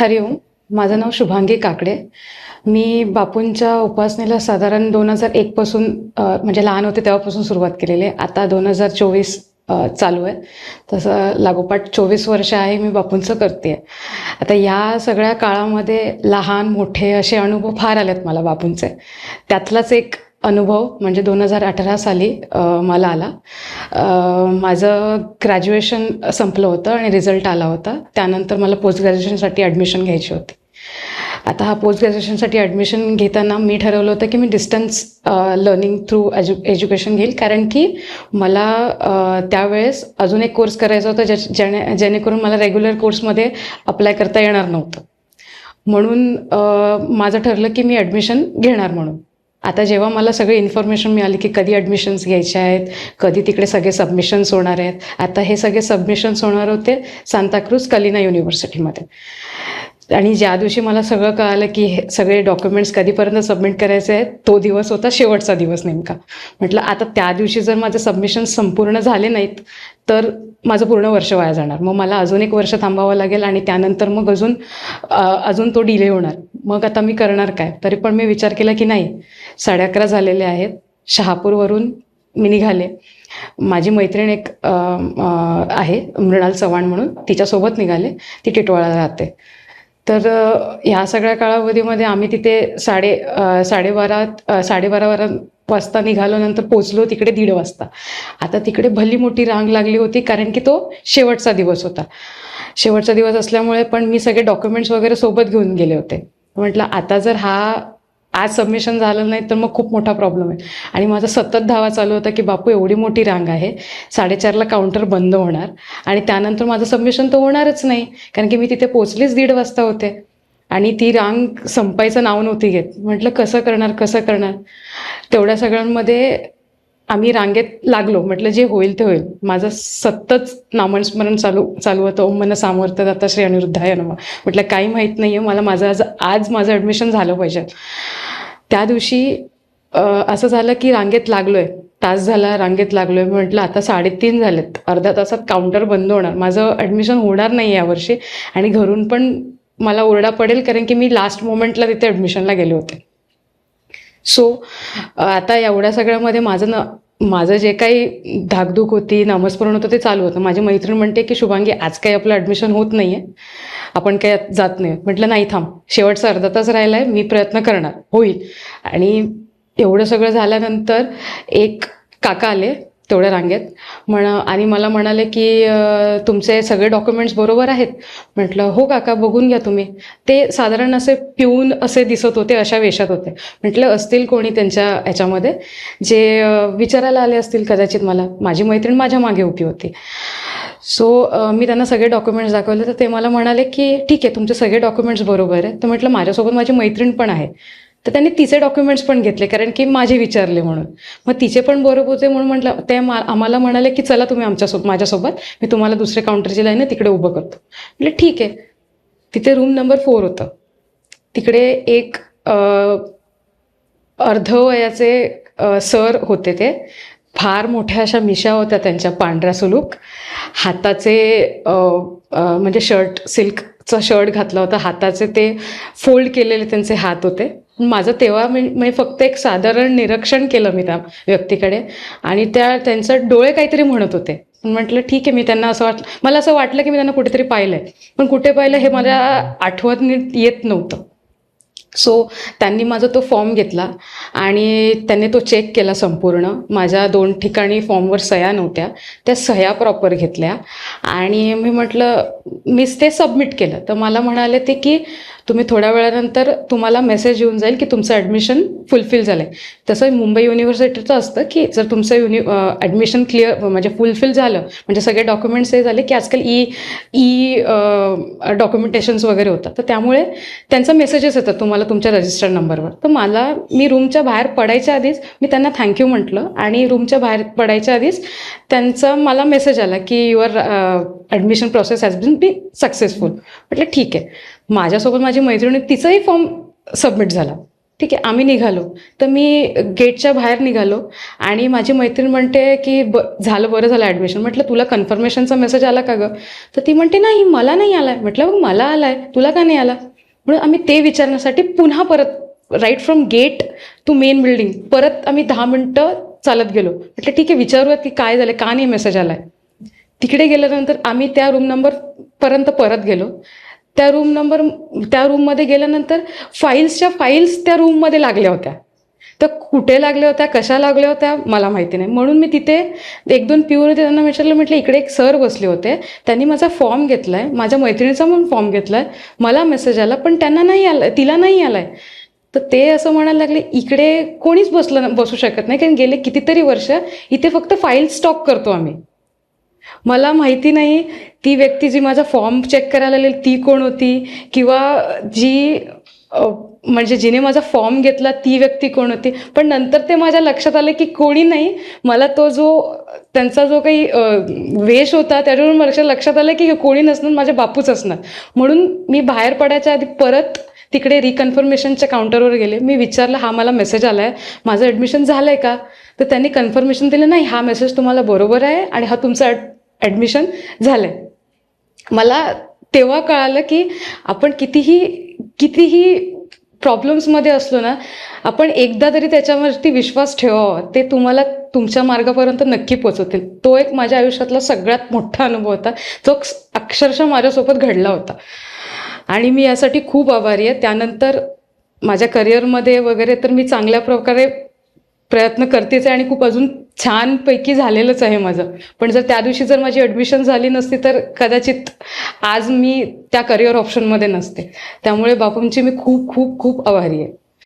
हरिओम माझं नाव शुभांगी काकडे. मी बापूंच्या उपासनेला साधारण दोन हजार एकपासून म्हणजे लहान होते तेव्हापासून सुरुवात केलेली आहे. आता दोन हजार चोवीस चालू आहे. तसं लागोपाठ चोवीस वर्ष आहे मी बापूंचं करते आहे आता या सगळ्या काळामध्ये लहान मोठे असे अनुभव फार आलेत मला बापूंचे. त्यातलाच एक अनुभव म्हणजे दोन हजार अठरा साली मला आला. माझं ग्रॅज्युएशन संपलं होतं आणि रिझल्ट आला होता. त्यानंतर मला पोस्ट ग्रॅज्युएशनसाठी ॲडमिशन घ्यायची होती. आता हा पोस्ट ग्रॅज्युएशनसाठी ॲडमिशन घेताना मी ठरवलं होतं की मी distance learning through edu education घेईल. कारण की मला त्यावेळेस अजून एक कोर्स करायचा होता ज्या ज्याने जेणेकरून मला रेग्युलर कोर्समध्ये अप्लाय करता येणार नव्हतं. म्हणून माझं ठरलं की मी ॲडमिशन घेणार म्हणून. आता जेव्हा मला सगळी इन्फॉर्मेशन मिळाली की कधी ॲडमिशन्स घ्यायचे आहेत कधी तिकडे सगळे सबमिशन्स होणार आहेत आता हे सगळे सबमिशन्स होणार होते सांताक्रूज कलिना युनिव्हर्सिटीमध्ये आणि ज्या दिवशी मला सगळं कळालं की हे सगळे डॉक्युमेंट्स कधीपर्यंत सबमिट करायचे आहेत तो दिवस होता शेवटचा दिवस नेमका. म्हटलं आता त्या दिवशी जर माझे सबमिशन संपूर्ण झाले नाहीत तर माझं पूर्ण वर्ष वाया जाणार. मग मला अजून एक वर्ष थांबावं लागेल आणि त्यानंतर मग अजून अजून तो डिले होणार. मग आता मी करणार काय? तरी पण मी विचार केला की नाही साडे अकरा झालेले आहेत शहापूरवरून मी निघाले. माझी मैत्रीण एक आहे मृणाल चव्हाण म्हणून तिच्यासोबत निघाले ती टिटवाळा राहते. तर ह्या सगळ्या कालावधीमध्ये आम्ही तिथे साडे साडेबारा साडेबारा बारा वाजता निघालो नंतर पोचलो तिकडे दीड वाजता. आता तिकडे भली मोठी रांग लागली होती कारण की तो शेवटचा दिवस होता. शेवटचा दिवस असल्यामुळे पण मी सगळे डॉक्युमेंट्स वगैरे सोबत घेऊन गेले होते. म्हटलं आता जर हा आज सबमिशन झालं नाही तर मग खूप मोठा प्रॉब्लेम आहे. आणि माझा सतत धावा चालू होता की बापू एवढी मोठी रांग आहे. साडेचारला काउंटर बंद होणार. आणि त्यानंतर माझं सबमिशन तर होणारच नाही. कारण की मी तिथे पोचलीच दीड वाजता होते. आणि ती रांग संपायचं नाव नव्हती घेत. म्हटलं कसं करणार कसं करणार? तेवढ्या सगळ्यांमध्ये आम्ही रांगेत लागलो. म्हटलं जे होईल ते होईल. माझं सतत नामस्मरण चालू चालू होतं. ओम मन सामर्थ्य दत्ता श्री अनिरुद्धाय नम. म्हटलं काही माहीत नाही आहे मला माझं आज आज माझं ॲडमिशन झालं पाहिजे. त्या दिवशी असं झालं की रांगेत लागलो आहे तास झाला रांगेत लागलो आहे म्हटलं आता साडेतीन झालेत. अर्ध्या तासात काउंटर बंद होणार. माझं ॲडमिशन होणार नाही यावर्षी आणि घरून पण मला ओरडा पडेल कारण की मी लास्ट मोमेंटला तिथे ॲडमिशनला गेले होते. सो आता एवढ्या सगळ्यामध्ये माझं न माझं जे काही धाकधूक होती नामस्मरण होतं ते चालू होतं. माझी मैत्रीण म्हणते की शुभांगी आज काही आपलं ॲडमिशन होत नाही आहे आपण काही जात नाही. म्हटलं नाही थांब. शेवटचा अर्धा तास राहिला आहे मी प्रयत्न करणार. होईल. आणि एवढं सगळं झाल्यानंतर एक काका आले. तेवढ्या रांगेत. म्हण आणि मला म्हणाले की तुमचे सगळे डॉक्युमेंट्स बरोबर आहेत. म्हटलं हो काका बघून घ्या तुम्ही. ते साधारण असे पिऊन असे दिसत होते अशा वेशात होते. म्हटलं असतील कोणी त्यांच्या ह्याच्यामध्ये? जे विचारायला आले असतील कदाचित मला. माझी मैत्रीण माझ्या मागे उभी होती. सो मी त्यांना सगळे डॉक्युमेंट्स दाखवले. तर ते मला म्हणाले की ठीक आहे तुमचे सगळे डॉक्युमेंट्स बरोबर आहे तर म्हटलं माझ्यासोबत माझी मैत्रीण पण आहे. तर त्यांनी तिचे डॉक्युमेंट्स पण घेतले कारण की माझे विचारले म्हणून. मग तिचे पण बरोबर होते म्हणून म्हटलं ते मा आम्हाला म्हणाले की चला तुम्ही आमच्यासोबत माझ्यासोबत मी तुम्हाला दुसऱ्या काउंटरची लाईन तिकडे उभं करतो. म्हटलं ठीक आहे. तिथे रूम नंबर फोर होतं. तिकडे एक अर्धवयाचे सर होते ते. फार मोठ्या अशा मिशा होत्या त्यांच्या पांढऱ्या सुलूक. हाताचे म्हणजे शर्ट सिल्कचा शर्ट घातला होता. हाताचे ते फोल्ड केलेले त्यांचे हात होते. माझं तेव्हा मी मी फक्त एक साधारण निरीक्षण केलं मी त्या व्यक्तीकडे. आणि त्या त्यांचं डोळे काहीतरी म्हणत होते. म्हटलं ठीक आहे मी त्यांना असं वाटलं मला असं वाटलं की मी त्यांना कुठेतरी पाहिलं आहे पण कुठे पाहिलं हे मला आठवत नीट येत नव्हतं. सो त्यांनी माझा तो फॉर्म घेतला आणि त्यांनी तो चेक केला संपूर्ण. माझ्या दोन ठिकाणी फॉर्मवर सह्या नव्हत्या. त्या सह्या प्रॉपर घेतल्या. आणि मी म्हटलं मीच ते सबमिट केलं. तर मला म्हणाले ते की तुम्ही थोड्या वेळानंतर तुम्हाला मेसेज येऊन जाईल की तुमचं ॲडमिशन फुलफिल झालं आहे तसं मुंबई युनिव्हर्सिटीचं असतं की जर तुमचं युनि ॲडमिशन क्लिअर म्हणजे फुलफिल झालं म्हणजे सगळे डॉक्युमेंट्स हे झाले की आजकाल ई ई डॉक्युमेंटेशन्स वगैरे होतात. तर त्यामुळे त्यांचा मेसेजेस येतात तुम्हाला तुमच्या रजिस्टर्ड नंबरवर तर मला मी रूमच्या बाहेर पडायच्या आधीच मी त्यांना थँक्यू म्हटलं आणि रूमच्या बाहेर पडायच्या आधीच त्यांचा मला मेसेज आला की your admission process has been be successful म्हटलं ठीक आहे. माझ्यासोबत माझी मैत्रिणी तिचाही फॉर्म सबमिट झाला. ठीक आहे आम्ही निघालो. तर मी गेटच्या बाहेर निघालो आणि माझी मैत्रीण म्हणते की ब झालं बरं झालं ॲडमिशन म्हटलं तुला कन्फर्मेशनचा मेसेज आला का गं? तर ती म्हणते नाही मला नाही आला आहे म्हटलं बघ मला आला आहे तुला का नाही आला? म्हणून आम्ही ते विचारण्यासाठी पुन्हा परत right from gate to main building परत आम्ही दहा मिनटं चालत गेलो. म्हटलं ठीक आहे विचारूयात की काय झालं का नाही मेसेज आला आहे तिकडे गेल्यानंतर आम्ही त्या रूम नंबरपर्यंत परत गेलो. त्या रूम नंबर त्या रूममध्ये गेल्यानंतर फाईल्सच्या फाईल्स त्या रूममध्ये लागल्या होत्या. तर कुठे लागल्या होत्या कशा लागल्या होत्या मला माहिती नाही. म्हणून मी तिथे एक दोन पिऊन होते त्यांना विचारलं म्हटलं इकडे एक सर बसले होते. त्यांनी माझा फॉर्म घेतला आहे माझ्या मैत्रिणीचा पण फॉर्म घेतला आहे मला मेसेज आला पण त्यांना नाही आला तिला नाही आला आहे तर ते असं म्हणायला लागले इकडे कोणीच बसलं बसू शकत नाही कारण गेले कितीतरी वर्ष इथे फक्त फाईल स्टॉक करतो आम्ही. मला माहिती नाही ती व्यक्ती जी माझा फॉर्म चेक करायला आलेली ती कोण होती? किंवा जी म्हणजे जिने माझा फॉर्म घेतला ती व्यक्ती कोण होती? पण नंतर ते माझ्या लक्षात आलं की कोणी नाही. मला तो जो त्यांचा जो काही वेश होता त्याच्यावरून मला लक्षात आलं की कोणी नसणार माझे बापूच असणार. म्हणून मी बाहेर पडायच्या आधी परत तिकडे रिकन्फर्मेशनच्या काउंटरवर गेले. मी विचारलं हा मला मेसेज आला आहे माझं ॲडमिशन झालं आहे का? तर त्यांनी कन्फर्मेशन दिलं नाही हा मेसेज तुम्हाला बरोबर आहे आणि हा तुमचा ॲडमिशन झालं आहे मला तेव्हा कळालं की आपण कितीही कितीही प्रॉब्लेम्समध्ये असलो ना आपण एकदा तरी त्याच्यावरती विश्वास ठेवावा. ते तुम्हाला तुमच्या मार्गापर्यंत नक्की पोचवतील. तो एक माझ्या आयुष्यातला सगळ्यात मोठा अनुभव होता. जो अक्षरशः माझ्यासोबत घडला होता. आणि मी यासाठी खूप आभारी आहे. त्यानंतर माझ्या करिअरमध्ये वगैरे तर मी चांगल्या प्रकारे प्रयत्न करतेच आहे आणि खूप अजून छानपैकी झालेलंच आहे माझं. पण जर त्या दिवशी जर माझी ॲडमिशन झाली नसती तर कदाचित आज मी त्या करिअर ऑप्शनमध्ये नसते. त्यामुळे बापूंची मी खूप खूप खूप आभारी आहे.